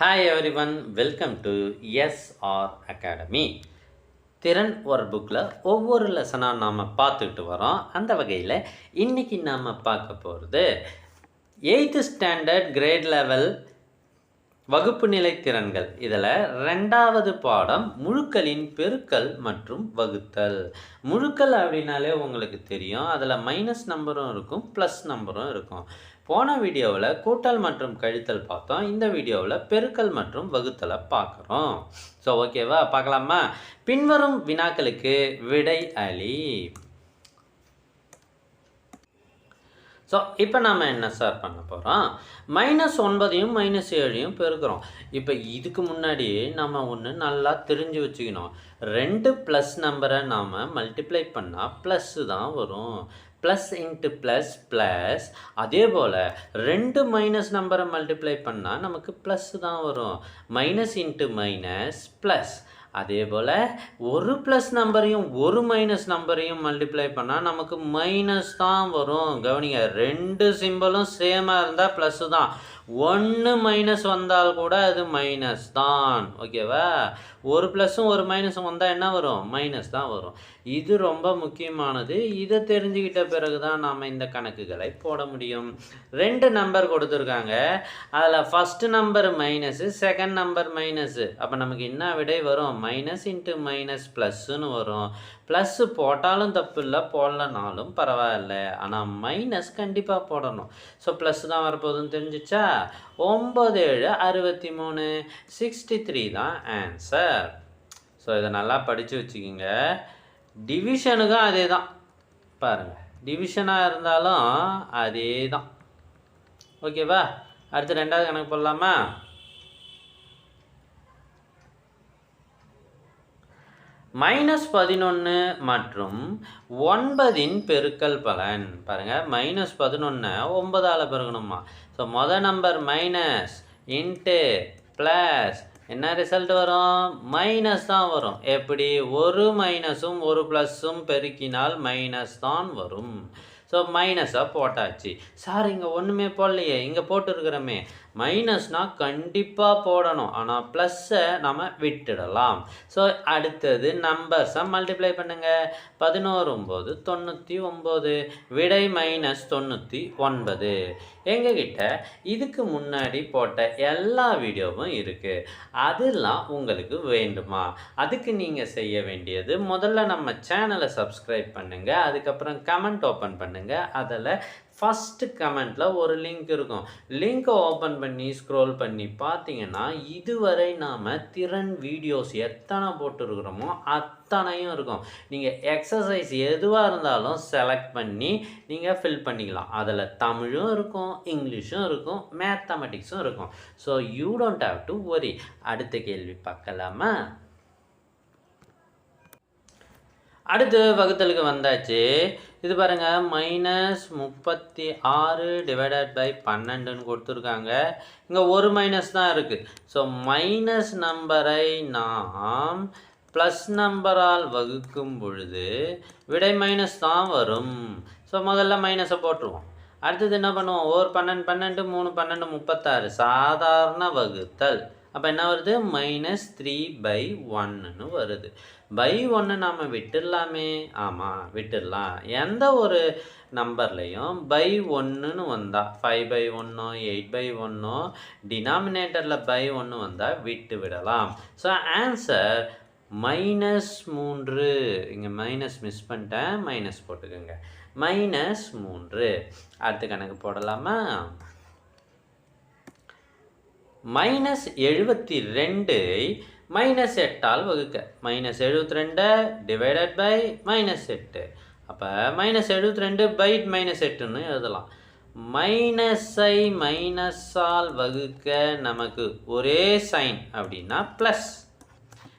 Hi everyone welcome to SR academy திறன் ஒரு புக்கில் ஒவ்வொரு லெசனாக நாம் பார்த்துக்கிட்டு வரோம். அந்த வகையில் இன்றைக்கி நாம் பார்க்க போகிறது எயித்து ஸ்டாண்டர்ட் கிரேட் லெவல் வகுப்பு நிலை திறன்கள். இதில் ரெண்டாவது பாடம் முழுக்களின் பெருக்கல் மற்றும் வகுத்தல். முழுக்கள் அப்படின்னாலே உங்களுக்கு தெரியும். அதில் மைனஸ் நம்பரும் இருக்கும் ப்ளஸ் நம்பரும் இருக்கும். போன வீடியோவில் கூட்டல் மற்றும் கழித்தல் பார்த்தோம். இந்த வீடியோவில் பெருக்கல் மற்றும் வகுத்தலை பார்க்குறோம். ஸோ ஓகேவா பார்க்கலாமா? பின்வரும் வினாக்களுக்கு விடை அளி ஸோ இப்போ நாம் என்ன சார் பண்ண போகிறோம் மைனஸ் ஒன்பதையும் மைனஸ் ஏழையும் பெருக்கிறோம். இப்போ இதுக்கு முன்னாடி நம்ம ஒன்று நல்லா தெரிஞ்சு வச்சுக்கணும். ரெண்டு ப்ளஸ் நம்பரை நாம் மல்டிப்ளை பண்ணால் ப்ளஸ்ஸு தான் வரும். ப்ளஸ் இன்ட்டு ப்ளஸ் ப்ளஸ் அதே போல் ரெண்டு மைனஸ் நம்பரை மல்டிப்ளை பண்ணால் நமக்கு ப்ளஸ்ஸு தான் வரும். மைனஸ் இன்ட்டு மைனஸ் ப்ளஸ் அதே போல் ஒரு ப்ளஸ் நம்பரையும் ஒரு மைனஸ் நம்பரையும் மல்டிப்ளை பண்ணால் நமக்கு மைனஸ் தான் வரும். கவனிங்க ரெண்டு சிம்பிளும் சேமாக இருந்தால் ப்ளஸ்ஸு தான். ஒன்று மைனஸ் வந்தால் கூட அது மைனஸ் தான். ஓகேவா ஒரு ப்ளஸ்ஸும் ஒரு மைனஸும் வந்தால் என்ன வரும்? மைனஸ் தான் வரும். இது ரொம்ப முக்கியமானது. இதை தெரிஞ்சுக்கிட்ட பிறகு தான் நாம் இந்த கணக்குகளை போட முடியும். ரெண்டு நம்பர் கொடுத்துருக்காங்க. அதில் first number minus second number minus அப்போ நமக்கு என்ன விடை வரும்? மைனஸ் இன்ட்டு மைனஸ் ப்ளஸ்ஸுன்னு வரும். ப்ளஸ்ஸு போட்டாலும் தப்பு இல்லை போடலனாலும் பரவாயில்ல. ஆனால் மைனஸ் கண்டிப்பாக போடணும். ஸோ ப்ளஸ் தான் வரப்போகுதுன்னு தெரிஞ்சிச்சா? ஒம்பது ஏழு அறுபத்தி மூணு சிக்ஸ்டி த்ரீ தான் ஆன்சர் ஸோ இதை நல்லா படித்து வச்சுக்கிங்க. டிவிஷனுக்கும் அதே தான் பாருங்கள் டிவிஷனாக இருந்தாலும் அதே தான் ஓகேவா அடுத்து ரெண்டாவது கணக்கு போடலாமா? மைனஸ் பதினொன்று மற்றும் ஒன்பதின் பெருக்கல் பலன். பாருங்கள் மைனஸ் பதினொன்று ஒன்பதால் பெருக்கணுமா. ஸோ மொதல் நம்பர் மைனஸ் இன்ட்டு ப்ளஸ் என்ன ரிசல்ட் வரும்? மைனஸ் தான் வரும். எப்படி? ஒரு மைனஸும் ஒரு ப்ளஸ்ஸும் பெருக்கினால் மைனஸ் தான் வரும். ஸோ மைனஸாக போட்டாச்சு. சார் இங்கே ஒன்றுமே போடலையே. இங்கே போட்டுருக்கிறோமே. மைனஸ்னால் கண்டிப்பாக போடணும். ஆனால் ப்ளஸ்ஸை நம்ம விட்டுடலாம். ஸோ அடுத்தது நம்பர்ஸை மல்டிப்ளை பண்ணுங்கள் பதினோரு ஒம்பது தொண்ணூற்றி ஒம்பது விடை மைனஸ் தொண்ணூற்றி ஒன்பது. எங்ககிட்ட இதுக்கு முன்னாடி போட்ட எல்லா வீடியோவும் இருக்குது அதெல்லாம் உங்களுக்கு வேண்டுமா? அதுக்கு நீங்கள் செய்ய வேண்டியது முதல்ல நம்ம சேனலை சப்ஸ்கிரைப் பண்ணுங்கள் அதுக்கப்புறம் கமெண்ட் ஓப்பன் பண்ணுங்கள் அதில் ஃபஸ்ட்டு கமெண்ட்டில் ஒரு லிங்க் இருக்கும். லிங்க்கை ஓப்பன் பண்ணி ஸ்க்ரோல் பண்ணி பார்த்தீங்கன்னா இதுவரை நாம் திறன் வீடியோஸ் எத்தனை போட்டுருக்குறோமோ அத்தனையும் இருக்கும். நீங்கள் எக்ஸசைஸ் எதுவாக இருந்தாலும் செலக்ட் பண்ணி நீங்கள் ஃபில் பண்ணிக்கலாம். அதில் தமிழும் இருக்கும் இங்கிலீஷும் இருக்கும் மேத்தமெட்டிக்ஸும் இருக்கும். So you don't have to worry அடுத்த கேள்வி பார்க்கலாமா? அடுத்து வகுத்தலுக்கு வந்தாச்சு. இது பாருங்கள் மைனஸ் முப்பத்தி ஆறு டிவைடட் பை பன்னெண்டுன்னு கொடுத்துருக்காங்க. இங்கே ஒரு மைனஸ் தான் இருக்குது ஸோ மைனஸ் நம்பரை நாம் ப்ளஸ் நம்பரால் வகுக்கும் பொழுது விடை மைனஸ் தான் வரும். ஸோ முதல்ல மைனஸை போட்டுருவோம். அடுத்தது என்ன பண்ணுவோம்? ஒரு பன்னெண்டு பன்னெண்டு மூணு பன்னெண்டு முப்பத்தாறு. சாதாரண வகுத்தல். அப்போ என்ன வருது? மைனஸ் த்ரீ பை ஒன்னு வருது. பை ஒன்று நாம் விட்டுடலாமே. ஆமாம் விட்டுடலாம். எந்த ஒரு நம்பர்லேயும் பை ஒன்றுன்னு வந்தால் ஃபைவ் பை ஒன்றோ எயிட் பை ஒன்றோ டினாமினேட்டரில் பை ஒன்று வந்தால் விட்டு விடலாம். ஸோ ஆன்சர் மைனஸ் மூன்று. இங்கே மைனஸ் மிஸ் பண்ணிட்டேன். மைனஸ் போட்டுக்கோங்க. மைனஸ் மூன்று. அடுத்த கணக்கு போடலாமா? மைனஸ் எழுபத்தி ரெண்டு மைனஸ் எட்டால் வகுக்க. மைனஸ் எழுபத்தி ரெண்டை டிவைடட் பை மைனஸ் எட்டு. அப்போ மைனஸ் எழுபத்தி ரெண்டு பை மைனஸ் எட்டுன்னு எழுதலாம். மைனஸை மைனஸால் வகுக்க நமக்கு ஒரே சைன் அப்படின்னா ப்ளஸ்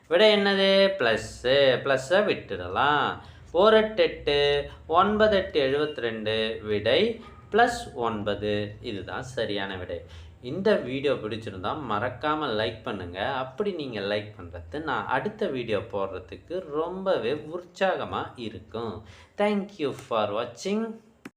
விட என்னது? ப்ளஸ்ஸு ப்ளஸ்ஸை விட்டுடலாம். ஒரு எட்டு எட்டு ஒன்பது எட்டு எழுபத்தி ரெண்டு விடை ப்ளஸ் ஒன்பது. இதுதான் சரியான விடை. இந்த வீடியோ பிடிச்சிருந்தா மறக்காமல் லைக் பண்ணுங்கள் அப்படி நீங்கள் லைக் பண்ணுறது நான் அடுத்த வீடியோ போடுறதுக்கு ரொம்பவே உற்சாகமாக இருக்கும். தேங்க்யூ ஃபார் வாட்சிங்